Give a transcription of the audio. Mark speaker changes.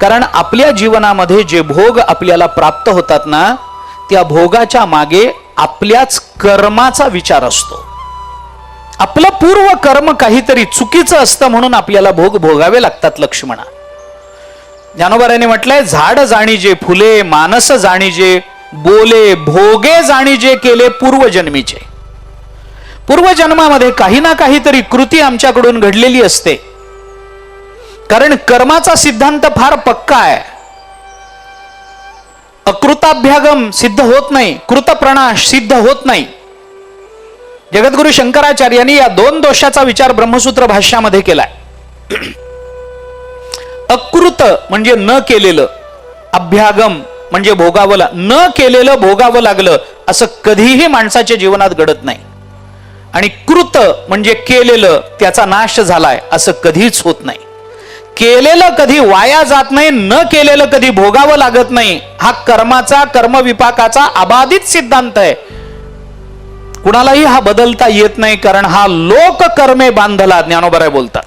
Speaker 1: कारण आपल्या जीवनामध्ये जे भोग आपल्याला प्राप्त होतात ना त्या भोगाच्या मागे आपल्याच कर्माचा विचार असतो. आपलं पूर्व कर्म काहीतरी चुकीचं असतं म्हणून आपल्याला भोग भोगावे लागतात लक्ष्मणा. ज्ञानोबऱ्याने म्हटलंय झाड जाणीजे फुले मानस जाणीजे बोले भोगे जाणीजे केले पूर्वजन्मीचे. पूर्वजन्मामध्ये काही ना काहीतरी कृती आमच्याकडून घडलेली असते. कारण कर्माचा सिद्धांत फार पक्का आहे. अकृताभ्यागम सिद्ध होत नाही कृतप्रणाश सिद्ध होत नाही. जगद्गुरु शंकराचार्यांनी या दोन दोषाचा विचार ब्रह्मसूत्र भाष्यामध्ये केलाय. अकृत म्हणजे न केलेलं अभ्यागम म्हणजे भोगावं न केलेलं भोगावं लागलं असं कधीही माणसाच्या जीवनात घडत नाही. आणि कृत म्हणजे केलेलं त्याचा नाश झालाय असं कधीच होत नाही. केलेलं कधी वाया जात नाही न केलेलं कधी भोगावं लागत नाही हा कर्माचा कर्मविपाकाचा अबाधित सिद्धांत आहे. कुणालाही हा बदलता येत नाही कारण हा लोक कर्मे बांधला ज्ञानोबराय बोलतात.